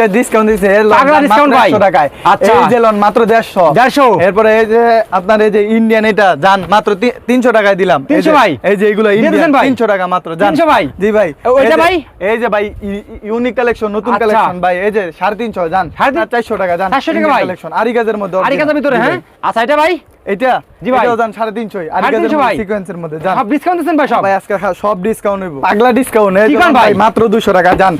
আজকে discount loan পাগলা মাত্র ভাই। 100 টাকায় আচ্ছা। এই যে লন মাত্র 150 150 এরপরে এই যে আপনার এই যে ইন্ডিয়ান এটা জান মাত্র 300 টাকায় দিলাম এই 300 ভাই? এই যে এগুলো ইন্ডিয়ান 300 টাকা মাত্র জান 300 ভাই? জি ভাই ওইটা ভাই? এই যে ভাই ইউনিক কালেকশন নতুন আচ্ছা। কালেকশন ভাই এই যে 350 জান সাড়ে তিন- 400 টাকা জান 400 টাকা ভাই? কালেকশন আরিগাজের মধ্যে আরি ভিতরে হ্যাঁ আচ্ছা এটা ভাই এটা জি ভাই। জান 350 আরিগাজের 350 ভাই? সিকোয়েন্সের মধ্যে জান সব ডিসকাউন্ট ভাই সব? ভাই আজকে সব ডিসকাউন্ট হইব। পাগলা ডিসকাউন্ট এই ভাই? মাত্র 200 টাকা জান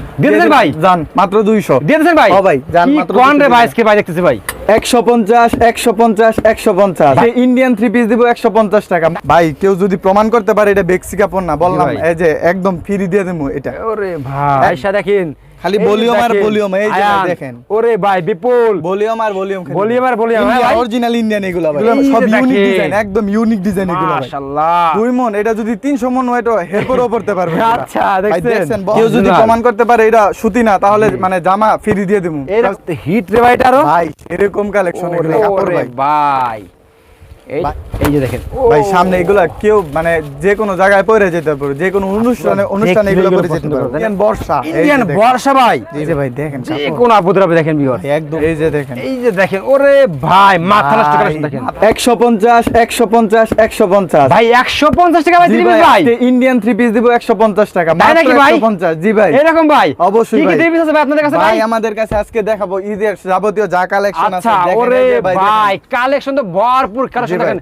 ভাই? জান মাত্র 200 দিয়ে দিচ্ছেন ভাই? ও ভাই, কি মাত্র কোন রে ভাই আজকে ভাই দেখতেছি ভাই? 150 150 150 এই ইন্ডিয়ান থ্রি পিস দিব 150 টাকা। ভাই কেউ যদি প্রমাণ করতে পারে এটা বেক্সি কাপড় না বললাম। এই যে একদম ফ্রি দিয়ে দেবো এটা। ওরে ভাই। আয়শা দেখেন খালি volume আর volume, এই যে দেখেন। ওরে ভাই বিপুল। ভলিউম আর ভলিউম Volume আর হ্যাঁ ভাই? অরিজিনাল ইন্ডিয়ান এগুলো ভাই। সব ইউনিক ডিজাইন একদম ইউনিক ডিজাইন এগুলো ভাই। মাশাআল্লাহ। দুই মন এটা যদি 300 মন হয় তো হের করেও পড়তে পারবে। আচ্ছা, দেখছেন? কেউ যদি। প্রমাণ করতে পারে এটা সুতি না তাহলে মানে জামা ফ্রি দিয়ে দেবো হিট রে ভাই ভাই এরকম কালেকশন এগুলো। ভাই। ভাই। এই ভাই। যে দেখেন ভাই সামনে এগুলা কেউ মানে যে কোনো জায়গায় পরে যেতে পারে যে কোনো অনুষ্ঠানে অনুষ্ঠানে এগুলো এগুলো পরে যেতে পছন্দ পারে। করবে, তাই না? ইন্ডিয়ান বর্ষা ইন্ডিয়ান বর্ষা ভাই। এই যে ভাই দেখেন যে কোন আপুদের দেখেন বিগর একদম। এই যে দেখেন। এই যে দেখেন ওরে ভাই মাথা নষ্ট করে দেখেন। একশো পঞ্চাশ একশো পঞ্চাশ একশো পঞ্চাশ। ভাই 150 টাকা ভাই জি দিবেন ভাই ভাই? ইন্ডিয়ান থ্রি পিস দিব একশো পঞ্চাশ টাকা তাই নাকি ভাই? জি ভাই। এরকম ভাই? অবশ্যই কি কি ভাই। থ্রি পিস আছে ভাই আপনাদের কাছে ভাই আমাদের কাছে আজকে দেখাবো ঈদের যাবতীয় যা কালেকশন আছে আচ্ছা দেখেন, ওরে ভাই ভাই কালেকশন তো ভরপুর কালেকশন। দেখেন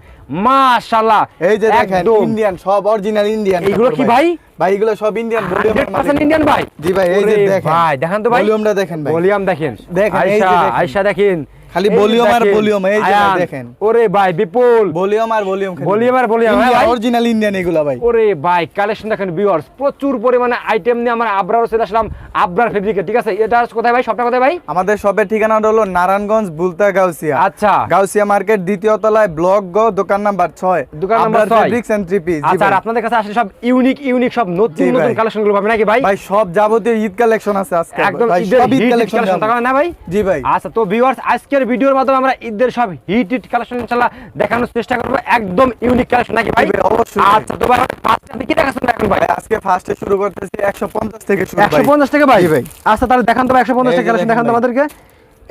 মাশাআল্লাহ। এই যে দেখেন ইন্ডিয়ান সব অরিজিনাল ইন্ডিয়ান এগুলো কি ভাই? ভাই এগুলো সব ইন্ডিয়ান 100% ইন্ডিয়ান ভাই। জি ভাই এই যে দেখেন। ভাই দেখেন তো ভাই। ভলিউমটা দেখেন ভাই। ভলিউম দেখেন। দেখেন, আয়শা আয়শা দেখেন। খালি volume আর volume, এই যে দেখেন। ওরে ভাই বিপুল। ভলিউম আর ভলিউম Volume আর volume, হ্যাঁ ভাই? অরিজিনাল ইন্ডিয়ান এগুলো ভাই। ওরে ভাই কালেকশন দেখেন ভিউয়ার্স প্রচুর পরিমাণে আইটেম নিয়ে আমরা আবরার চলে আসলাম আবরার ফেব্রিকে ঠিক আছে? এটা কোথায় ভাই? সবটা কোথায় ভাই? আমাদের ঠিকানাটা হলো নারায়ণগঞ্জ বুলতা গাউসিয়া। আচ্ছা। গাউসিয়া মার্কেট দ্বিতীয় তলায় ব্লক গ দোকান নাম্বার ছয়। দোকান নাম্বার ছয়। ফেব্রিক্স এন্ড থ্রি পিস আচ্ছা আপনাদের কাছে আসলে সব ইউনিক ইউনিক সব নতুন নতুন। কালেকশনগুলো পাবেন নাকি ভাই? ভাই সব যাবতীয় ঈদ কালেকশন আছে আজকে। একদম ঈদ কালেকশন না ভাই? জি ভাই। আচ্ছা তো ভিউয়ার্স আজকের ভিডিওর মাধ্যমে আমরা ঈদের সব হিট হিট কালেকশন ইনশাআল্লাহ দেখানোর চেষ্টা করব। একদম ইউনিক কালেকশন নাকি ভাই? অবশ্যই। আচ্ছা তো ভাই ফার্স্ট আপনি কি দেখাচ্ছেন এখন ভাই? আজকে ফার্স্টে শুরু করতেছি 150 থেকে শুরু ভাই। 150 থেকে ভাই? ভাই। আচ্ছা তাহলে দেখান তো একশো 150 থেকে কালেকশন দেখান তো আমাদেরকে।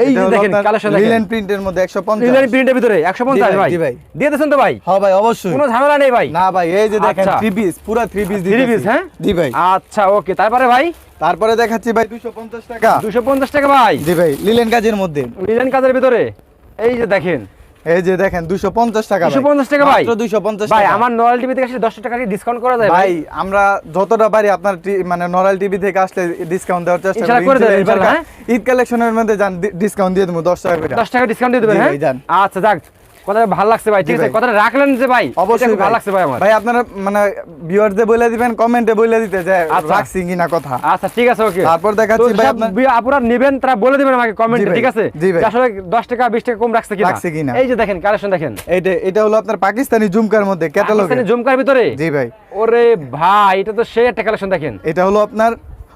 এই যে দেখেন কালেকশন দেখেন। লিলেন প্রিন্টের মধ্যে 150 লিলেন প্রিন্টের ভিতরে 150 ভাই, ভাই। দিয়ে দেন তো ভাই? হ্যাঁ ভাই অবশ্যই। কোনো ঝামেলা নেই ভাই। না ভাই এই যে দেখেন পিস পুরো পিস পিস হ্যাঁ? জি ভাই। আচ্ছা ওকে তারপরে ভাই? তারপরে দেখাচ্ছি ভাই 250 টাকা। 250 টাকা ভাই। জি ভাই লিলেন কাজের মধ্যে। লিলেন কাজের ভিতরে? এই যে দেখেন। এই যে দেখেন 250 টাকা ভাই। 250 টাকা ভাই? মাত্র 250 ভাই আমার নরাল টিভি থেকে আসলে 10 টাকা ডিসকাউন্ট করা যায় ভাই আমরা যতটা পারি আপনার মানে নরাল টিভি থেকে আসলে ডিসকাউন্ট দেওয়ার চেষ্টা করি। করে ইনশাআল্লাহ, ইনশাআল্লাহ, ঈদ কালেকশনের মধ্যে যান ডিসকাউন্ট দিয়ে দেব 10 টাকা করে। 10 টাকা ডিসকাউন্ট দিয়ে দেবেন হ্যাঁ? আচ্ছা যাক। কথাটা ভালো লাগছে ভাই ঠিক আছে? কথাটা রাখলেন যে ভাই অবশ্যই ভালো লাগছে ভাই আমার। ভাই আপনারা মানে ভিউয়ারদের বলে দিবেন কমেন্টে বলে দিতে যে আচ্ছা। রাখছি কিনা কথা। আচ্ছা ঠিক আছে ওকে তারপর দেখাচ্ছি ভাই আপনার নেবেন তারা বলে দিবেন আমাকে কমেন্টে ঠিক আছে। আসলে 10 টাকা 20 টাকা কম রাখছে কিনা। রাখছে কিনা। এই যে দেখেন কালেকশন দেখেন। এটা এটা হলো আপনার পাকিস্তানি জুমকার মধ্যে ক্যাটালগ পাকিস্তানি জমকার ভিতরে? জি ভাই। ওরে ভাই এটা তো সেই একটা কালেকশন দেখেন। এটা হলো আপনার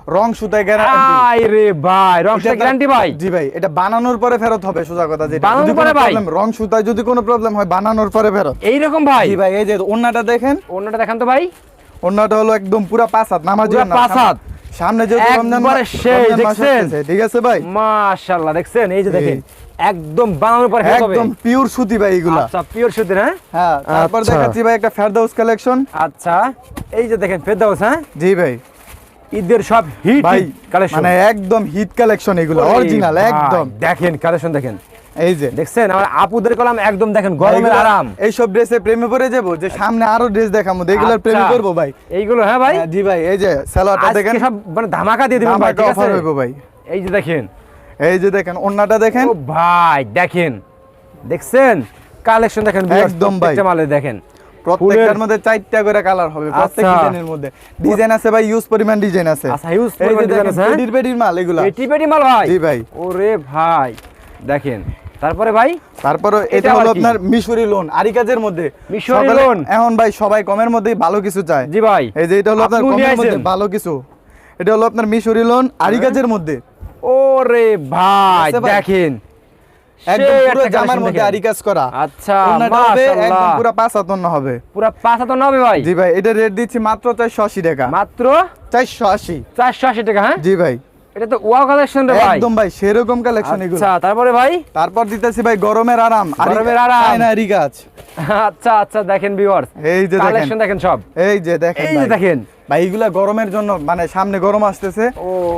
রং সুতায় গ্যারান্টি রে ভাই রংসা গ্যারান্টি ভাই? জি ভাই এটা বানানোর পরে ফেরত হবে সোজা কথা যেটা। বানানোর পরে ভাই? রং সুতায় যদি কোনো প্রবলেম হয় বানানোর পরে ফেরত। এই রকম ভাই? জি ভাই এই যে ওন্নাটা দেখেন। অন্যটা দেখান তো ভাই। ওন্নাটা হলো একদম পুরা পাঁচ হাত নামার পুরা জন্য পাঁচ সামনে যেহেতু রমজান মাস- সেই, দেখছেন? ঠিক আছে ভাই? মাশাআল্লাহ দেখছেন? এই যে দেখেন একদম বানানোর পরে ফেরত হবে। একদম পিওর সুতি ভাই এগুলা। আচ্ছা পিওর সুতির হ্যাঁ হ্যাঁ তারপর আচ্ছা। দেখাচ্ছি ভাই একটা ফেরদাউস কালেকশন আচ্ছা এই যে দেখেন ফেরদাউস হ্যাঁ? জি ভাই। ঈদের সব হিট ভাই কালেকশন মানে একদম হিট কালেকশন এগুলো অরিজিনাল একদম। দেখেন কালেকশন দেখেন। এই যে। দেখছেন? আমার আপুদের কলাম একদম দেখেন গরমের আরাম। এইসব ড্রেসে প্রেমে পড়ে যাব যে সামনে আরও ড্রেস দেখাবো এগুলোর প্রেমে আচ্ছা। করব ভাই। এইগুলো হ্যাঁ ভাই? হ্যাঁ, জি ভাই এই যে স্যালোয়ারটা আজকে দেখেন। সব মানে ধামাকা দিয়ে দিবেন ভাই ঠিক অফার আছে? হইব ভাই। এই যে দেখেন। এই যে দেখেন ওন্নাটা দেখেন। ও ভাই দেখেন। দেখছেন? কালেকশন দেখেন একদম ভাই। প্রত্যেকটা মালে দেখেন। প্রত্যেকটার মধ্যে চারটা করে কালার হবে প্রত্যেক আচ্ছা। ডিজাইনের মধ্যে। ডিজাইন আছে ভাই ইউজ পরিমাণ ডিজাইন আছে। আচ্ছা, যে পরিমাণ দেখেন আছে, হ্যাঁ? মাল এগুলা। পেটি পেটি মাল ভাই। জি ভাই। ওরে ভাই দেখেন। তারপরে ভাই? তারপরে এটা হলো আপনার মিশরি লোন আরি কাজের মধ্যে। মিশরি লোন? এখন ভাই সবাই কমের মধ্যেই ভালো কিছু চায়। জি ভাই। এই যে এটা হলো আপনার কমের মধ্যে ভালো কিছু। এটা হলো আপনার মিশরি লোন আরি হ্যাঁ? কাজের মধ্যে। ওরে ভাই? দেখেন। একদম পুরো জামার মধ্যে আরি কাজ করা। আচ্ছা হবে একদম পুরো পাঁচ হাতন্ন হবে। পুরো পাঁচ হাজার নবে ভাই? জি ভাই এটা রেট দিচ্ছি মাত্র চারশো আশি টাকা। মাত্র? হ্যাঁ? জি ভাই। এটা তো ওয়া কালেকশন রে ভাই। একদম ভাই সেরকম কালেকশন এগুলো। আচ্ছা তারপরে ভাই? তারপর দিতেছি ভাই গরমের আরাম। আর গরমের আরাম। আচ্ছা আচ্ছা দেখেন ভিউয়ার্স এই যে দেখেন। কালেকশন দেখেন সব। এই যে দেখেন এই যে। দেখেন। ভাই এগুলা গরমের জন্য মানে সামনে গরম আসতেছে।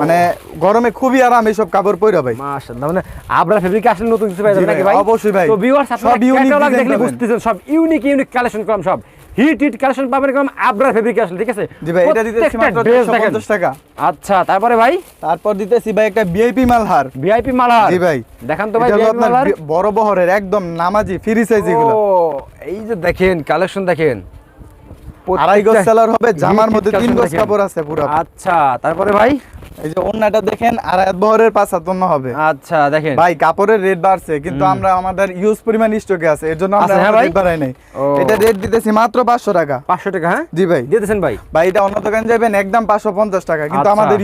মানে গরমে খুবই আরাম এইসব কাপড় পরে ভাই। মাশাআল্লাহ মানে আপনার ফেব্রিক আসলে নতুন কিছু পাই নাকি ভাই, অবশ্যই ভাই। তো ভিউয়ার্স আপনারা সব ক্যাটালগ দেখলে বুঝতেছেন সব ইউনিক ইউনিক কালেকশন করলাম সব। হিট হিট কালেকশন পাবেন আবরার ফেব্রিক আসলে ঠিক আছে? জি ভাই এটা দিতেছি মাত্র dress দেখেন। 150 টাকা। আচ্ছা তারপরে ভাই? তারপর দিতেছি ভাই একটা ভিআইপি মালহার। ভিআইপি মালহার। জি ভাই। দেখান তো ভাই ভিআইপি মালহার। বড় বহরের একদম নামাজি ফ্রি সাইজ এগুলো। ও এই যে দেখেন কালেকশন দেখেন। আড়াই গজ সেলার হবে জামার মধ্যে তিন গজ কাপড় আছে পুরো। আচ্ছা তারপরে ভাই? এই যে ওন্নাটা দেখেন আড়াই বহরের পাঁচ হাত হবে। আচ্ছা দেখেন। ভাই কাপড়ের রেট বাড়ছে কিন্তু আমরা আমাদের ইউজ পরিমাণ স্টকে আছে এর জন্য আমরা আছে, হ্যাঁ ভাই? রেট বাড়াই নাই। এটা রেট দিতেছি মাত্র পাঁচশো টাকা। পাঁচশো টাকা হ্যাঁ? জি ভাই। দিয়ে ভাই? ভাই এটা অন্য দোকান যাবেন একদম পাঁচশো পঞ্চাশ টাকা। কিন্তু আচ্ছা। আমাদের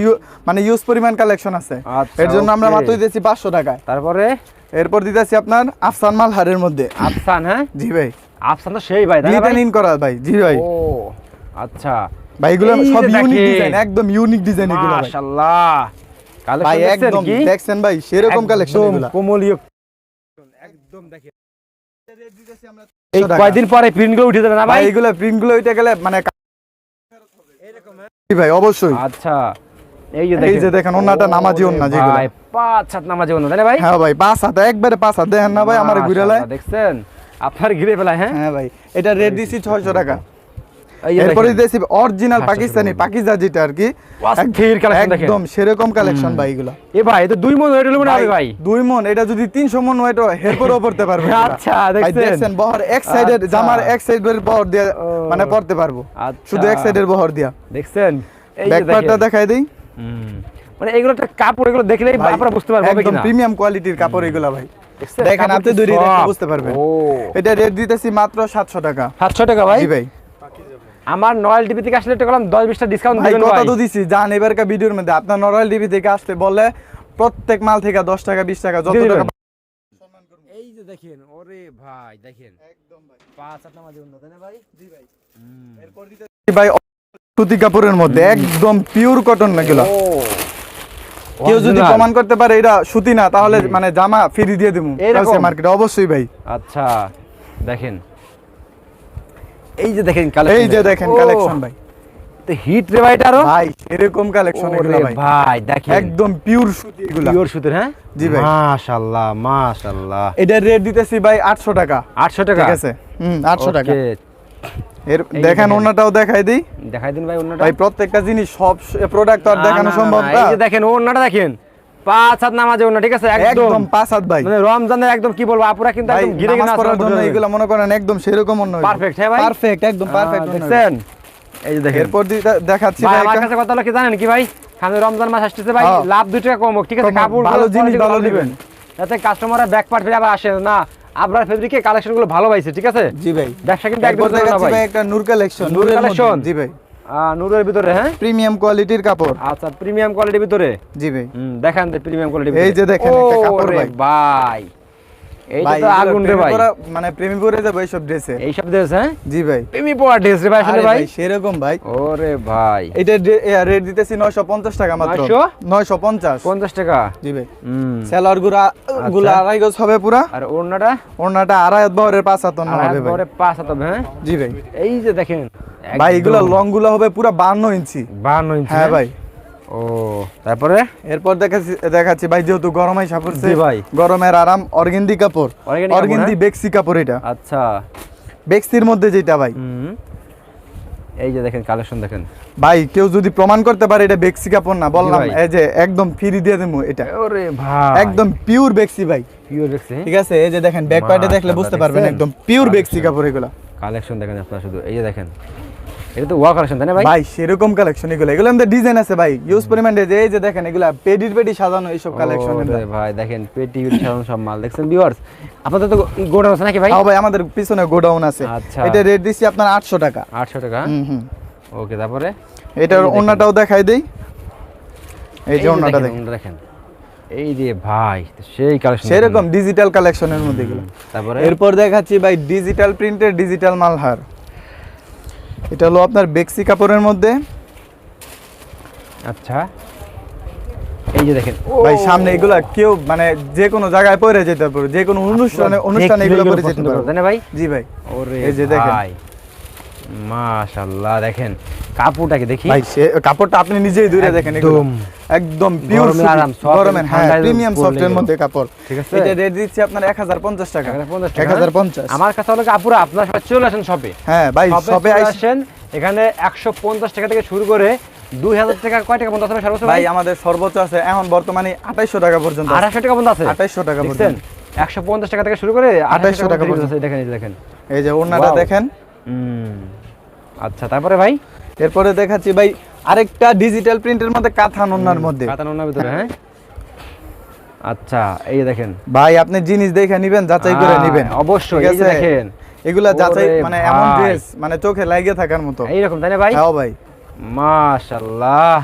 মানে ইউজ পরিমাণ কালেকশন আছে। আচ্ছা, এর জন্য আমরা মাত্র দিতেছি পাঁচশো টাকায়। তারপরে? এরপর দিতেছি আপনার আফসান মাল হারের মধ্যে। আফসান হ্যাঁ? জি ভাই। আফসান তো সেই ভাই? ইন করা ভাই জি ভাই। ও আচ্ছা। ভাই এগুলো সব ইউনিক ডিজাইন একদম ইউনিক ডিজাইন এগুলো মাশাআল্লাহ ভাই কালেকশন একদম দেখছেন ভাই সেরকম কালেকশন এগুলো। কোমলীয়। একদম দেখেন। এই কয়দিন পরে প্রিন্টগুলো উঠে যাবে না ভাই এগুলো প্রিন্টগুলো উঠে গেলে মানে জি ভাই অবশ্যই। আচ্ছা। এই যে এই যে দেখেন, ওন্নাটা নামাজি ওন্না যেগুলো। ভাই পাঁচ সাত নামাজি ওন্না তাই না ভাই? হ্যাঁ ভাই পাঁচ হাত একবারে পাঁচ হাত। দেখেন না ভাই আমার ঘুরে লাই দেখছেন? আপনার ঘিরে ফেলায় হ্যাঁ? হ্যাঁ ভাই এটা রেট দিছি ছয়শো টাকা। এই যে এরপরে। দিয়েছি অরিজিনাল পাকিস্তানি পাকিজা যেটা আর কি। একদম সেরকম কালেকশন ভাই এগুলো। এ ভাই এটা দুই মন ওয়েট হলো মনে হবে ভাই দুই মন এটা যদি তিনশো মন ওয়েট হেরপরও পড়তে পারবে আচ্ছা, দেখছেন? বহর এক সাইডের আচ্ছা। জামার এক সাইডের বহর দিয়ে মানে পড়তে পারব। আচ্ছা। শুধু এক সাইডের বহর দিয়া। দেখছেন? এই যে ব্যাক পার্টটা দেখেন। দেখাই দিই। মানে এগুলো একটা কাপড় এগুলো দেখলেই আপনারা বুঝতে পারবেন একদম প্রিমিয়াম কোয়ালিটির কাপড় এগুলা ভাই? দেখেন আপনি দেখলে soft? বুঝতে পারবেন। এটা রেট দিতেছি মাত্র সাতশো টাকা। সাতশো টাকা ভাই? জি ভাই। আমার নয়েল টিভি থেকে আসলে একটা করলাম দশ বিশটা ডিসকাউন্ট ভাই দিবেন কথা তো দিছি জান এবারকার ভিডিওর মধ্যে। আপনার নরওয়াল টিভি থেকে আসতে বলে প্রত্যেক মাল থেকে দশ টাকা বিশ টাকা যত টাকা এই যে দেখেন ওরে ভাই দেখেন। পাঁচ আট নামাজি উন্নত না ভাই? ভাই। সুতি কাপড়ের মধ্যে একদম পিওর কটন কেউ যদি। প্রমাণ করতে পারে এটা সুতি না তাহলে মানে জামা ফ্রি দিয়ে দেবো মার্কেটে অবশ্যই ভাই। আচ্ছা দেখেন। এই যে দেখেন কালেকশন এই যে দেখেন কালেকশন ভাই। হিট রে ভাই এরকম কালেকশন এগুলো ভাই। ভাই দেখেন। একদম পিওর সুতি এগুলো। পিওর সুতির হ্যাঁ? জি ভাই। মাশাআল্লাহ মাশাআল্লাহ এটার রেট দিতেছি ভাই আটশো টাকা। 800 টাকা? ঠিক আছে? হুম আটশো টাকা। Okay, এর দেখেন। ওনাটাও দেখাই দিই। দেখাই দিন ভাই ভাই প্রত্যেকটা জিনিস সব প্রোডাক্ট তো আর দেখানো সম্ভব না এই যে দেখেন ওন্নাটা দেখেন। পাঁচ হাত নামাজে ওন্না ঠিক আছে? একদম। একদম পাঁচ হাত ভাই। মানে রমজানে একদম কি বলব আপুরা কিন্তু একদম ঘিরে নামাজ গিয়ে জন্য এগুলো মনে করেন একদম সেরকম অন্য Perfect, হ্যাঁ ভাই? পারফেক্ট একদম পারফেক্ট দেখছেন? এই যে দেখেন। এরপর দেখাচ্ছি ভাই ভাই আমার কাছে কথা হলো কি জানেন কি ভাই? সামনে রমজান মাস আসতেছে ভাই। লাভ টাকা কম হোক, ঠিক আছে? কাপড় ভালো জিনিস ভালো দিবেন। যাতে কাস্টমাররা ব্যাক পার্ট ফিরে আবার আসে। না আপনার ফেব্রিকে কালেকশনগুলো ভালো পাইছে ঠিক আছে? জি ভাই। ব্যবসা কিন্তু একদম ভাই। একটা নূর কালেকশন নূর নূরের জি ভাই। আহ, নূরের ভিতরে হ্যাঁ? প্রিমিয়াম কোয়ালিটির কাপড়। আচ্ছা প্রিমিয়াম কোয়ালিটির ভিতরে? জি ভাই। হুম দেখান প্রিমিয়াম কোয়ালিটি এই যে দেখেন একটা কাপড় ভাই। ভাই এইটা তো আগুন রে ভাই। মানে প্রেমে পড়ে যাবে এইসব ড্রেসে। এই ড্রেস হ্যাঁ? জি ভাই। প্রেমী পড়া ড্রেস রে ভাই আসলে ভাই। ভাই সেরকম ভাই। ওরে ভাই। এটা রেট দিতেছি নয়শো পঞ্চাশ টাকা মাত্র। 900? নয়শো পঞ্চাশ। পঞ্চাশ টাকা? জি ভাই। সেলারগুলা গুলা আড়াই গজ হবে পুরা। আর ওড়নাটা? ওনাটা আড়াই বহরের পাঁচ হাত হবে ভাই। পাঁচ হাত হবে হ্যাঁ? জি ভাই। এই যে দেখেন ভাই এগুলা লংগুলা হবে পুরা বান্ন ইঞ্চি। বান্ন ইঞ্চি হ্যাঁ ভাই। ও। তারপরে? এরপর দেখাচ্ছি দেখাচ্ছি ভাই যেহেতু গরমাই সাপড়ছে ভাই। গরমের আরাম অর্গেন্দি কাপড়। অর্গেন্দি হ্যাঁ? বেক্সি কাপড় এটা। আচ্ছা। বেক্সির মধ্যে যেটা ভাই। এই যে দেখেন কালেকশন দেখেন। ভাই কেউ যদি প্রমাণ করতে পারে এটা বেক্সি কাপড় না বললাম। এই যে একদম ফ্রি দিয়ে দেবো এটা। ওরে ভাই। একদম পিওর বেক্সি ভাই। পিওর দেখছি ঠিক আছে এই যে দেখেন ব্যাক পার্টে দেখলে বুঝতে পারবেন একদম পিওর বেক্সি কাপড় এগুলো। কালেকশন দেখেন আপনারা শুধু এই যে দেখেন। এটা তো ওয়া কালেকশন তাই না ভাই? ভাই সেরকম কালেকশন এগুলো এগুলো আমাদের ডিজাইন আছে ভাই। ইউজ পরিমাণ এই যে দেখেন এগুলা পেডির পেডি সাজানো এইসব কালেকশন ভাই দেখেন পেটি সাধারণ সব মাল। দেখছেন ভিউয়ার্স আপনাদের তো গোডাউন আছে নাকি ভাই? হ্যাঁ ভাই আমাদের পিছনে গোডাউন আছে। আচ্ছা। এটা রেট দিচ্ছি আপনার আটশো টাকা। আটশো টাকা? হুম হুম। ওকে তারপরে? এটার ওন্নাটাও দেখাই দেই। এই যে ওন্নাটা দেখেন, দেখেন। দেখেন। এই যে ভাই সেই কালেকশন সেরকম ডিজিটাল কালেকশনের মধ্যে এগুলো। তারপরে? এরপর দেখাচ্ছি ভাই ডিজিটাল প্রিন্টের ডিজিটাল মালহার। এটা হলো আপনার বেক্সি কাপড়ের মধ্যে। আচ্ছা। এই যে দেখেন। ভাই সামনে এগুলা কেউ মানে যে কোনো জায়গায় পরে যেতে পারবে যে কোনো অনুষ্ঠানে অনুষ্ঠানে এগুলো পরে যেতে পারবে। ভাই? জি ভাই। ওরে এই যে দেখেন। মাশাআল্লাহ দেখেন কাপড়টাকে দেখি। ভাই কাপড়টা আপনি নিজেই দেখেন একদম। একদম পিওর আরাম, গরমের হ্যাঁ প্রিমিয়াম সফটের মধ্যে কাপড়। ঠিক আছে? এটা রেট দিচ্ছি আপনার 1050 টাকা। 1050 আমার কাছে হলো কাপুরা আপনার সবাই চলে আসেন শপে হ্যাঁ ভাই শপে আসেন এখানে একশো পঞ্চাশ টাকা থেকে শুরু করে টাকা কয় টাকা পর্যন্ত আছে সর্বোচ্চ ভাই আমাদের সর্বোচ্চ আছে এখন বর্তমানে 2800 টাকা পর্যন্ত আছে। আড়াইশো টাকা পর্যন্ত আছে? 2800 টাকা পর্যন্ত। একশো পঞ্চাশ টাকা থেকে শুরু করে 2800 আঠাইশো টাকা পর্যন্ত। দেখেন এই যে দেখেন। এই যে ওড়নাটা দেখেন। হুম। আচ্ছা তারপরে ভাই? এরপরে দেখাচ্ছি ভাই আরেকটা ডিজিটাল প্রিন্টের মধ্যে কাঁথান ওড়নার মধ্যে। কাতানোর ভিতরে হ্যাঁ। আচ্ছা এই দেখেন। ভাই আপনি জিনিস দেখে নিবেন যাচাই করে নেবেন। অবশ্যই এই দেখেন। এগুলা যাচাই মানে এমন। ড্রেস মানে চোখে লাগিয়ে থাকার মতো। এইরকম তাই না ভাই? হ্যাঁ ভাই। মাশাআল্লাহ।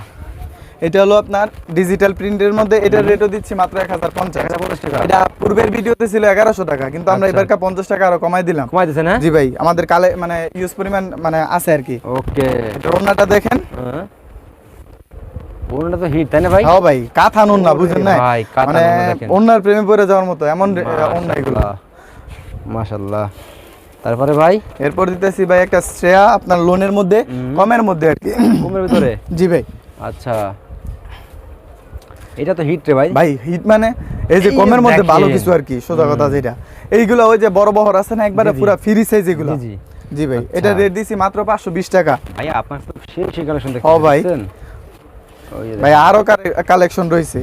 এটা হলো আপনার ডিজিটাল প্রিন্টের মধ্যে এটার রেটও দিচ্ছি মাত্র এক হাজার পঞ্চাশ। 1050 টাকা। এটা পূর্বের ভিডিওতে ছিল এগারোশো টাকা কিন্তু আমরা আচ্ছা। এবারকার পঞ্চাশ টাকা আরও কমাই দিলাম। কমাই দিছেন হ্যাঁ? জি ভাই আমাদের কালে মানে ইউজ পরিমাণ মানে আছে আর কি। ওকে। এটা ওড়নাটা দেখেন। পুরোটা তো হিট তাই না ভাই? হ্যাঁ ভাই বুঝেন না ভাই, মানে প্রেমে পড়ে যাওয়ার মতো এমন ওড়না এগুলো। মাশাআল্লাহ তারপরে ভাই? এরপর দিতেছি ভাই একটা শ্রেয়া আপনার লোনের মধ্যে কমের মধ্যে আর কি। ঘুমের ভিতরে? জি ভাই। আচ্ছা। এটা তো হিট রে ভাই। ভাই হিট মানে এই যে কমের মধ্যে ভালো কিছু আর কি সোজা কথা যেটা। এইগুলো ওই যে বড় বহর আছে না একবারে। পুরো ফ্রি সাইজ এগুলো। জি, জি। ভাই আচ্ছা। এটা রেট দিছি মাত্র পাঁচশো বিশ টাকা। ভাই আপনার তো সেই সেই কালেকশন দেখতে ও ভাই। পাচ্ছেন? ওই যে ভাই আরও কালেকশন রয়েছে।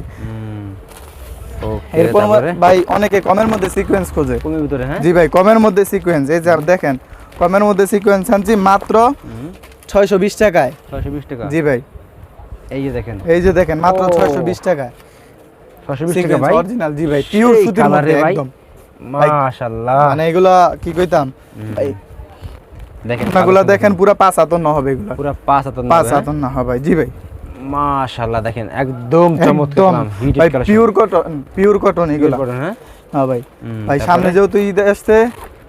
এরপর ভাই অনেকে কমের মধ্যে সিকোয়েন্স খোঁজে। কমের ভিতরে হ্যাঁ? জি ভাই কমের মধ্যে সিকোয়েন্স এই যে দেখেন কমের মধ্যে সিকোয়েন্স আনছি মাত্র হুম, ছয়শো বিশ টাকায়। 620 টাকা। জি ভাই। এই যে দেখেন। এই যে দেখেন মাত্র ও। ছয়শো বিশ টাকায়। 620 টাকা ভাই? অরিজিনাল জি ভাই পিওর সুতির মধ্যে একদম। মাশাআল্লাহ। মানে এগুলা কি কইতাম? ভাই দেখেন দেখেন পুরা পাঁচ হাতন না হবে এগুলা। পুরো পাঁচ হাত পাঁচ হাতন না হবে জি ভাই। মাশাআল্লাহ দেখেন একদম চমৎকার ভাই পিওর কটন পিওর কটন এগুলা। হ্যাঁ? হ্যাঁ ভাই। ভাই সামনে যেহেতু ঈদ আসছে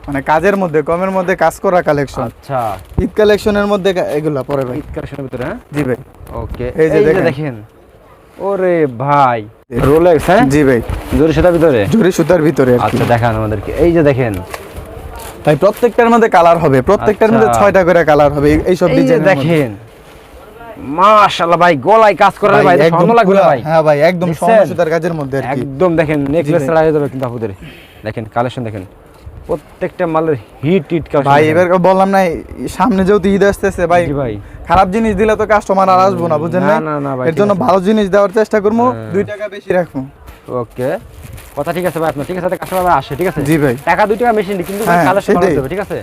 মানে কাজের মধ্যে কমের মধ্যে কাজ করা কালেকশন আচ্ছা। ঈদ কালেকশনের মধ্যে এগুলা পরে ভাই। ঈদ কালেকশনের ভিতরে হ্যাঁ? জি ভাই। ওকে এই যে দেখেন। ওরে ভাই। রোলেক্স হ্যাঁ? জি ভাই। জোরে সেটার ভিতরে? জরি সুতার ভিতরে আচ্ছা দেখান আমাদেরকে। এই যে দেখেন। ভাই প্রত্যেকটার মধ্যে কালার হবে। প্রত্যেকটার মধ্যে আচ্ছা। ছয়টা করে কালার হবে। এই- যে ডিজাইন দেখেন। মাশাআল্লাহ ভাই গলায় কাজ করে ভাই এটা স্বর্ণ লাগবে ভাই? হ্যাঁ ভাই একদম স্বর্ণ সুতার কাজের মধ্যে আর কি। একদম দেখেন নেকলেস ভাই। লাগিয়ে দেবে কিন্তু আপুদের দেখেন কালেকশন দেখেন। প্রত্যেকটা মালের হিট হিট ভাই এবার বললাম না সামনে যেহেতু ঈদ আসতেছে ভাই ভাই। খারাপ জিনিস দিলে তো কাস্টমার আর আসব না বুঝেন না, না না, না এর জন্য ভালো জিনিস দেওয়ার চেষ্টা করব হ্যাঁ। দুই টাকা বেশি রাখব। ওকে। কথা ঠিক আছে ভাই আপনার ঠিক আছে কাস্টমার আসে ঠিক আছে? জি ভাই। টাকা দুই টাকা মেশিন কিন্তু হ্যাঁ, কালেকশন সেটাই। দেবে ঠিক আছে?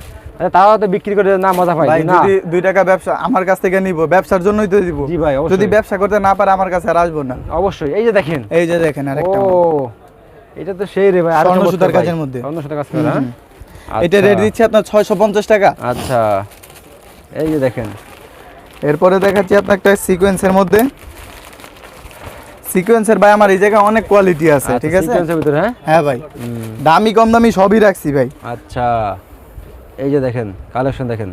তাও তো বিক্রি করে না মজা পাই না? যদি দুই টাকা ব্যবসা আমার কাছ থেকে নিব ব্যবসার জন্যই তো দিব। জি ভাই, যদি ব্যবসা করতে না পারে আমার কাছে আর আসব না। অবশ্যই এই যে দেখেন। এই যে দেখেন আরেকটা ও এটা তো সেই রে ভাই আরও চমৎকার সুতার কাজের মধ্যে। স্বর্ণ সুতার কাজ করে হ্যাঁ? এটা আচ্ছা, রেট দিচ্ছে আপনার ছয়শো পঞ্চাশ টাকা। আচ্ছা। এই যে দেখেন। এরপরে দেখাচ্ছি আপনার একটা সিকোয়েন্সের মধ্যে। সিকোয়েন্সের ভাই আমার এই জায়গায় অনেক কোয়ালিটি আছে আচ্ছা, ঠিক আছে? এর ভিতরে হ্যাঁ? হ্যাঁ ভাই। দামি কম দামি সবই রাখছি ভাই। আচ্ছা এই যে দেখেন কালেকশন দেখেন।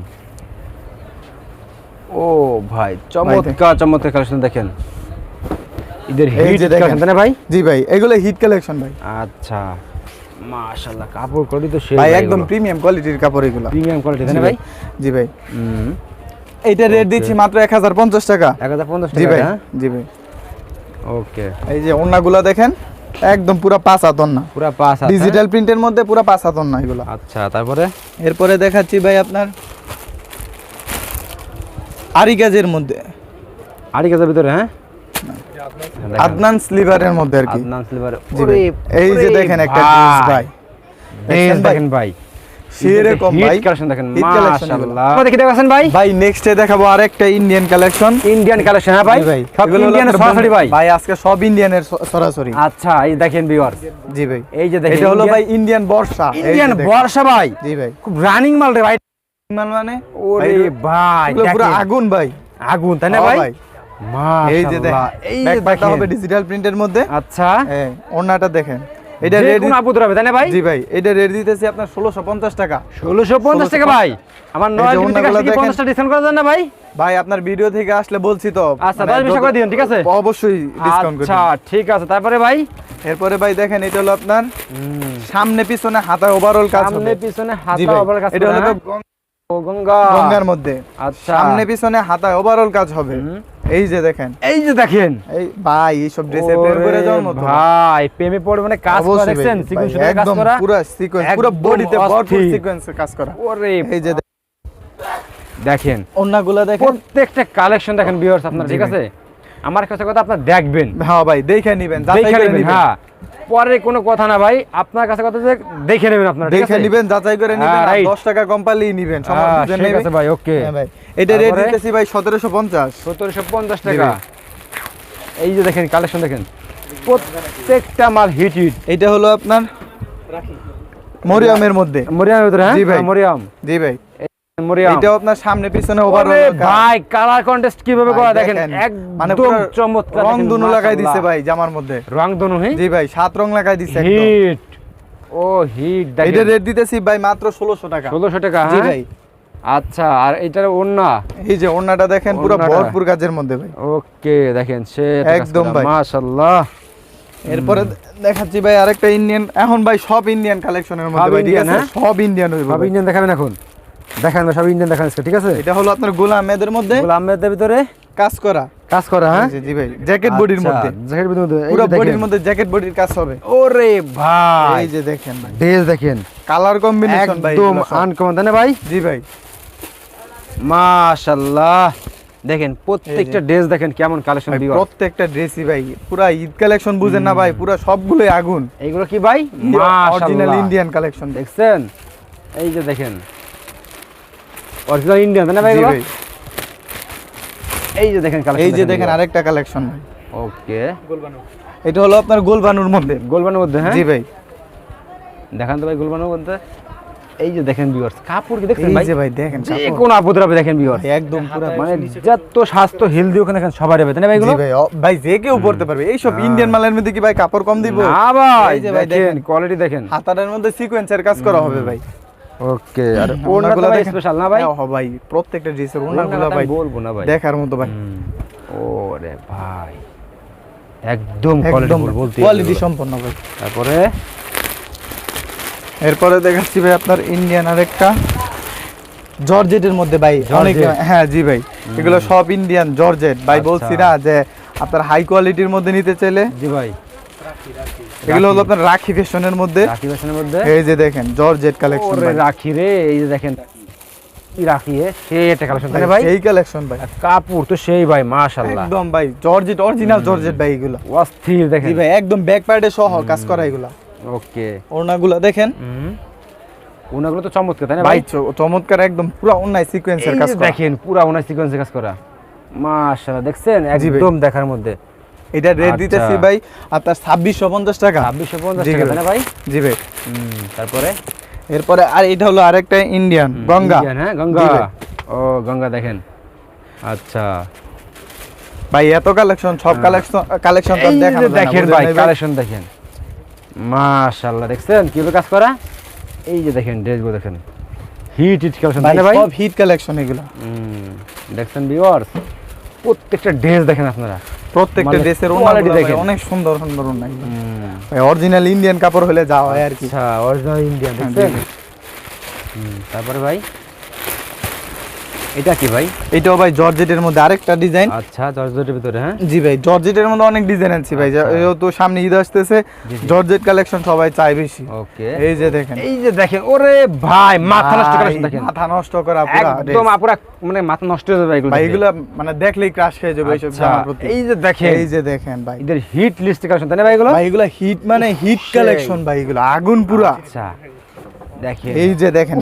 ও ভাই চমৎকার চমৎকার কালেকশন দেখেন। এই হিট দেখেন। না ভাই? জি ভাই এগুলো হিট কালেকশন ভাই। আচ্ছা মাশাআল্লাহ কাপড় কোয়ালিটি তো সেই ভাই একদম প্রিমিয়াম কোয়ালিটির কাপড় এগুলো। প্রিমিয়াম কোয়ালিটি না ভাই। জি ভাই। হুম। এইটা রেট দিচ্ছি মাত্র এক হাজার পঞ্চাশ টাকা। 1050 জি টাকা ভাই হ্যাঁ? জি ভাই। ওকে এই যে ওন্নাগুলো দেখেন একদম পুরা পাঁচ হাতন না। পুরো পাঁচ হ্যাঁ? ডিজিটাল প্রিন্টের মধ্যে পুরা পাঁচ হাতন না এগুলো। আচ্ছা তারপরে? এরপরে দেখাচ্ছি ভাই আপনার আরি কাজের মধ্যে। আড়ি গাছের ভিতরে হ্যাঁ? দেখেন। আদনান স্লিভারের মধ্যে আর কি। আদনান সিলভার। এই যে দেখেন একটা জিনিস ভাই? দেখেন ভাই। সেরকম ভাই। কালেকশন দেখেন Hit collection এগুলো। মাশাআল্লাহ। ভাই। ভাই নেক্সটে দেখাবো আরেকটা ইন্ডিয়ান কালেকশন ইন্ডিয়ান কালেকশন হ্যাঁ ভাই। ভাই সব ইন্ডিয়ান সরাসরি ভাই। ভাই আজকে সব ইন্ডিয়ানের সরাসরি। আচ্ছা এই দেখেন ভিউয়ার্স জি ভাই। এই যে দেখেন এটা হলো ভাই ইন্ডিয়ান বর্ষা। ইন্ডিয়ান বর্ষা ভাই। জি ভাই। খুব রানিং মাল রে ভাই। মাল মানে? ওরে ভাই পুরো আগুন ভাই। আগুন তাই না ভাই? এই যে দেখেন এই ব্যাকপ্যাকটা হবে ডিজিটাল প্রিন্টের মধ্যে। আচ্ছা। হ্যাঁ ওড়নাটা দেখেন। এটা রেট কোনো হবে তাই না ভাই? জি ভাই এটা রেট দিতেছি আপনার ষোলোশো পঞ্চাশ টাকা। ষোলোশো পঞ্চাশ টাকা ভাই। আমার নয় যে থেকে অন্যগুলো আসলে কি দেখেন। পঞ্চাশটা ডিসকাউন্ট করা যায় না ভাই। ভাই আপনার ভিডিও থেকে আসলে বলছি তো। আচ্ছা, মানে দশ বিশ দিন, ঠিক আছে? অবশ্যই ডিসকাউন্ট করে আচ্ছা ঠিক আছে তারপরে ভাই? এরপরে ভাই দেখেন এটা হলো আপনার সামনে পিছনে হাতা ওভারঅল কাজ সামনে পিছনে হাতা ভাই, ওভার কাজ এটা হলো ও গঙ্গা। গঙ্গার মধ্যে। আচ্ছা। সামনে পিছনে হাতা ওভারঅল কাজ হবে। এই যে দেখেন। এই যে দেখেন। এই ভাই এইসব ড্রেসে প্রেম করে যাওয়ার মতো ভাই প্রেমে পড়ে মানে কাজ করা দেখছেন? সিকোয়েন্স কাজ করা পুরো সিকোয়েন্স পুরো বডিতে ভরপুর। কাজ করা। ওরে এই যে দেখেন, অন্যগুলো দেখেন। প্রত্যেকটা কালেকশন দেখেন ভিউয়ার্স আপনারা ঠিক আছে? আমার কাছে কথা আপনারা দেখবেন। হ্যাঁ ভাই দেখে নিবেন হ্যাঁ। পরে কোনো কথা না ভাই আপনার কাছে কথা যে দেখে নেবেন আপনারা দেখে নিবেন যাচাই করে নিবেন হ্যাঁ, 10 টাকা কম পারলেই নিবেন হ্যাঁ, ঠিক আছে ভাই ওকে হ্যাঁ ভাই এটা রেট দিতেছি ভাই 1750 সতেরোশো পঞ্চাশ জি টাকা এই যে দেখেন কালেকশন দেখেন। প্রত্যেকটা মাল হিট হিট এটা হলো আপনার মরিয়ামের মধ্যে। মরিয়ামের ভিতরে হ্যাঁ? জি ভাই। হ্যাঁ, মরিয়াম। জি ভাই। এটাও আপনার সামনে পিছনে ওরে ভাই কালার কন্টেস্ট কীভাবে করা দেখেন? একদম চমৎকার রং দেখেন, লাগাই দিছে ভাই জামার মধ্যে। রং দনু জি ভাই সাত রং লাগাই দিছে একদম। হিট। ও হিট এটা রেট দিতেছি ভাই মাত্র 1600 টাকা। ষোলোশো টাকা জি ভাই। আচ্ছা আর এটার ওন্না এই যে ওন্নাটা দেখেন পুরো ভরপুর কাজের মধ্যে ভাই। ওকে দেখেন সে একদম ভাই। মাশাআল্লাহ। এরপরে দেখাচ্ছি ভাই আরেকটা ইন্ডিয়ান এখন ভাই সব ইন্ডিয়ান কালেকশনের মধ্যে ভাই ঠিক আছে? হ্যাঁ? সব ইন্ডিয়ান হইব সব ইন্ডিয়ান দেখাবেন এখন? দেখান সব ইন্ডিয়ান দেখান ঠিক আছে? এটা হলো আপনার গোলাম মেয়েদের মধ্যে গোলাম আহমেদের ভিতরে কাজ করা। কাজ করা হ্যাঁ? জি, ভাই জ্যাকেট বডির আচ্ছা, মধ্যে। জ্যাকেট বডির মধ্যে পুরো। বডির মধ্যে জ্যাকেট বডির কাজ হবে। ওরে ভাই। এই যে দেখেন ভাই। ড্রেস দেখেন। কালার কম্বিনেশন ভাই একদম আনকমন তাই ভাই? জি ভাই। মাশাআল্লাহ। দেখেন প্রত্যেকটা ড্রেস দেখেন কেমন কালেকশন দিবা প্রত্যেকটা ড্রেসই ভাই পুরা ঈদ কালেকশন বুঝেন না ভাই পুরা সবগুলোই আগুন। এইগুলো কি ভাই? অরিজিনাল ইন্ডিয়ান কালেকশন দেখছেন? এই যে দেখেন। অরিজিনাল ইন্ডিয়ান না ভাই এগুলো? এই যে দেখেন কালেকশন এই যে দেখেন আরেকটা কালেকশন ভাই। ওকে এটা হলো আপনার গোলবানুর মধ্যে। গোলবানোর মধ্যে হ্যাঁ? জি ভাই। দেখান তো ভাই গোলবানোর মধ্যে। এই যে দেখেন ভিউয়ার্স কাপড় কি দেখছেন এই যে ভাই দেখেন যে। কোন আপদ হবে দেখেন ভিউয়ার্স একদম পুরা মানে যত স্বাস্থ্য হেলদি ওখানে দেখেন সবার হবে তাই ভাই জি এগুলো? ভাই ভাই যে কেউ পড়তে পারবে। এইসব ইন্ডিয়ান মালের মধ্যে কি ভাই কাপড় কম দিব? না ভাই এই যে ভাই দেখেন দেখেন। কোয়ালিটি দেখেন। হাতারের মধ্যে সিকোয়েন্সের কাজ করা হবে ভাই। ওকে আর ওড়নাগুলো ভাই। স্পেশাল না ভাই? হ্যাঁ, ভাই প্রত্যেকটা ড্রেসের ওড়নাটা ভাই বলব না ভাই। দেখার মতো ভাই। ওরে ভাই। একদম কোয়ালিটি কোয়ালিটি সম্পন্ন ভাই। তারপরে? এরপরে দেখাচ্ছি ভাই আপনার ইন্ডিয়ান আরেকটা। জর্জেটের মধ্যে ভাই অনেক হ্যাঁ জি ভাই। এগুলো সব ইন্ডিয়ান জর্জেট। ভাই আচ্ছা। বলছি না যে আপনার হাই কোয়ালিটির মধ্যে নিতে চাইলে জি ভাই। এগুলো হলো আপনার রাখি ফ্যাশনের মধ্যে? রাখি ফ্যাশনের মধ্যে? এই যে দেখেন জর্জেট কালেকশন রাখি রে এই যে দেখেন। কি সেই একটা কালেকশন তাই ভাই। এই কালেকশন ভাই। কাপড় তো সেই ভাই মাশাআল্লাহ। একদম ভাই জর্জেট অরিজিনাল জর্জেট ভাই এগুলো। অস্থির দেখেন। জি ভাই একদম ব্যাক পার্টে সহ কাজ করা এগুলো। ওকে। ওড়নাগুলো দেখেন। ওনাগুলো তো চমৎকার তাই না ভাই চমৎকার একদম পুরো সিকোয়েন্সের কাজ করা। দেখেন পুরা ওনার সিকোয়েন্সে কাজ করা। মাশাআল্লাহ দেখছেন? একদম দেখার মধ্যে। এটা রেট আচ্ছা। দিতেছি ভাই আপনার ছাব্বিশশো পঞ্চাশ টাকা। ছাব্বিশশো পঞ্চাশ টাকা না ভাই? জি ভাই। তারপরে? এরপরে আর এটা হলো আরেকটা ইন্ডিয়ান গঙ্গা। হ্যাঁ গঙ্গা। ও গঙ্গা দেখেন। আচ্ছা। ভাই এত কালেকশন সব কালেকশন কালেকশন তো দেখানো দেখেন ভাই কালেকশন দেখেন। মাশাআল্লাহ দেখছেন কীভাবে কাজ করা? এই যে দেখেন ড্রেসগুলো দেখেন। হিট হিট কালেকশন ভাই তাই ভাই সব হিট কালেকশন এগুলো। হুম, দেখছেন ভিউয়ার্স প্রত্যেকটা ড্রেস দেখেন আপনারা। প্রত্যেকটা দেশের ড্রেসের দেখেন। অনেক সুন্দর সুন্দর ওনা ভাই অরিজিনাল ইন্ডিয়ান কাপড় হলে যাওয়া হয় আর কি। আচ্ছা অরিজিনাল ইন্ডিয়ান হ্যাঁ, দেখছেন? তারপরে ভাই? এটা কি ভাই? এটাও ভাই জর্জেটের মধ্যে আরেকটা ডিজাইন। আচ্ছা জর্জেটের ভিতরে হ্যাঁ? জি ভাই জর্জেটের মধ্যে অনেক ডিজাইন আনছি ভাই আচ্ছা। যেহেতু সামনে ঈদ আসতেছে। জর্জেট কালেকশন সবাই চায় বেশি। ওকে। এই যে দেখেন। এই যে দেখেন ওরে ভাই মাথা নষ্ট দেখেন। মাথা নষ্ট করা পুরা একদম আপুরা মানে মাথা নষ্ট হয়ে যাবে এগুলো ভাই। এগুলো মানে দেখলেই ক্রাশ খেয়ে যাবে এইসব আচ্ছা, জামার প্রতি। এই যে দেখেন। এই যে দেখেন ভাই। এদের হিট লিস্ট কালেকশন তাই না ভাই এগুলো? ভাই এগুলো হিট মানে হিট কালেকশন ভাই এগুলো আগুন পুরা। আচ্ছা। দেখেন। এই যে দেখেন।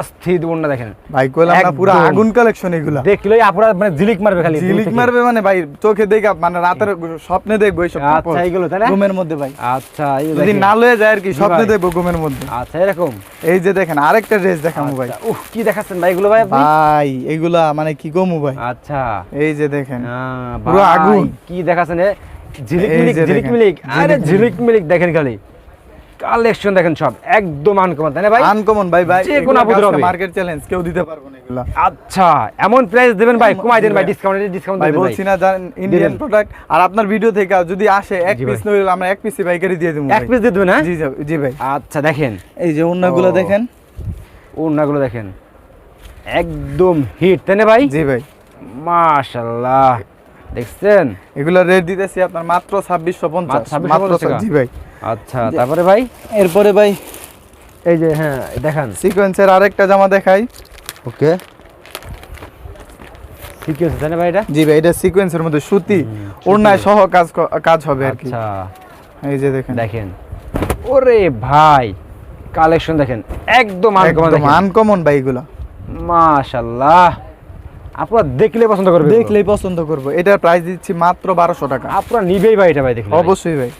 অস্থির ওড়না দেখেন। ভাই কইলাম না পুরা আগুন কালেকশন এগুলা। দেখলেই আপুরা মানে ঝিলিক মারবে খালি জিলিক মারবে মানে ভাই চোখে দেখা মানে রাতের স্বপ্নে দেখব এইসব আচ্ছা, কাপড়। তাই না? ঘুমের মধ্যে ভাই। আচ্ছা এই যদি না লয়ে যায় আর কি জি স্বপ্নে ভাই। দেখব ঘুমের মধ্যে। আচ্ছা এরকম। এই যে দেখেন আরেকটা ড্রেস দেখামু ভাই। উহ কি দেখাচ্ছেন ভাই এগুলো ভাই আপনি? ভাই এগুলা মানে কি কমু ভাই? আচ্ছা। এই যে দেখেন পুরো আগুন। কি দেখাচ্ছেন ঝিলিক এই মিলিক যে ঝিলিক মিলিক। আরে ঝিলিক ঝিলিক মিলিক দেখেন খালি। কালেকশন দেখেন সব একদম আনকমন তাই না ভাই? আনকমন ভাই ভাই যে কোনো আপুদের হবে। মার্কেট চ্যালেঞ্জ কেউ দিতে পারব না এগুলা। আচ্ছা এমন প্রাইস দেবেন ভাই কমাই দেন ভাই। ডিসকাউন্ট ডিসকাউন্ট ভাই বলছি না জানেন ইন্ডিয়ান প্রোডাক্ট আর আপনার ভিডিও থেকে যদি আসে এক পিস। নইলে আমরা এক পিসই পাইকারি দিয়ে দেবো এক পিস দিয়ে দেবেন হ্যাঁ? জি জি- ভাই। আচ্ছা দেখেন। এই যে অন্যগুলো ও। দেখেন। ওড়নাগুলো দেখেন। একদম হিট তাই না ভাই? জি ভাই। মাশাআল্লাহ। দেখছেন? এগুলো রেট দিতেছি আপনার মাত্র ছাব্বিশশো পঞ্চাশ মাত্র 2650 মাত্র জি ভাই। আচ্ছা তারপরে ভাই? এরপরে ভাই এই যে হ্যাঁ দেখান। সিকোয়েন্সের আরেকটা জামা দেখাই। ওকে। ঠিক আছে ভাই এটা? জি ভাই এটা সিকোয়েন্সের মধ্যে সুতি ওড়নায় সহ কাজ কাজ হবে আর কি। আচ্ছা। এই যে দেখেন। দেখেন। ওরে ভাই কালেকশন দেখেন একদম আনকমন একদম আনকমন ভাই এগুলো। মাশাআল্লাহ আপনারা দেখলে পছন্দ করবেন। দেখলেই পছন্দ করব। এটার প্রাইস দিচ্ছি মাত্র বারোশো টাকা। আপনারা নিবেই ভাই এটা ভাই দেখলে অবশ্যই ভাই।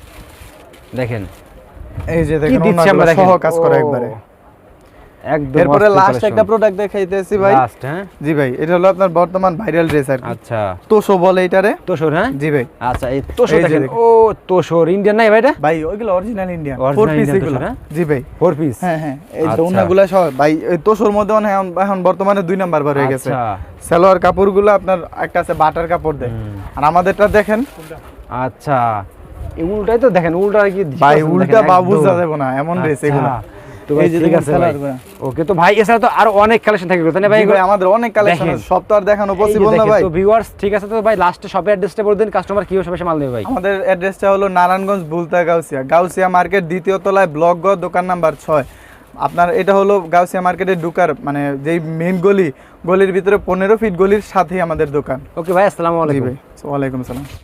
দেখেন। এই যে দেখেন দেখেন? সহ কাজ করা একবারে। একদম এরপরে লাস্ট একটা প্রোডাক্ট দেখাইতেছি ভাই। লাস্ট হ্যাঁ? জি ভাই এটা হলো আপনার বর্তমান ভাইরাল ড্রেস আর কি। আচ্ছা। তোষো বলে এটারে। তোষর হ্যাঁ? জি ভাই। আচ্ছা এই এই যে দেখেন। ও তোষর ইন্ডিয়ান নাই ভাই এটা? ভাই ওইগুলো অরিজিনাল ইন্ডিয়ান ফোর পিস এগুলো। হ্যাঁ? জি ভাই। ফোর পিস হ্যাঁ হ্যাঁ। এই যে আচ্ছা। ওনাগুলো সহ ভাই ওই তোষর মধ্যে এখন- এখন বর্তমানে দুই নাম্বার বার হয়ে গেছে। আচ্ছা। সালোয়ার কাপড়গুলো আপনার একটা আছে বাটার কাপড় দেয়। আর আমাদেরটা দেখেন। আচ্ছা। এই উল্টাই তো দেখেন উল্টা কি ভাই উল্টা বা একদম। বুঝা যাবে না এমন আচ্ছা, এগুলো। তো ভাই ঠিক আছে ওকে তো ভাই এছাড়া তো আরও অনেক কালেকশন থাকে তাই না ভাই? জি এগুলো? ভাই আমাদের অনেক কালেকশন সব তো আর দেখানো পসিবল না ভাই। তো ভিউয়ার্স ঠিক আছে তো ভাই লাস্টে শপের অ্যাড্রেসটা বলে দিন কাস্টমার কি হিসেবে মাল নেবে ভাই। আমাদের অ্যাড্রেসটা হলো নারায়ণগঞ্জ বুলতা গাউসিয়া। গাউসিয়া মার্কেট দ্বিতীয় তলায় ব্লক গ দোকান নাম্বার ছয়। আপনার এটা হলো গাউসিয়া মার্কেটের ঢুকার মানে যেই মেন গলি গলির ভিতরে পনেরো ফিট গলির সাথেই আমাদের দোকান। ওকে ভাই আসসালামু আলাইকুম। ভাই ওয়ালাইকুম আসসালাম।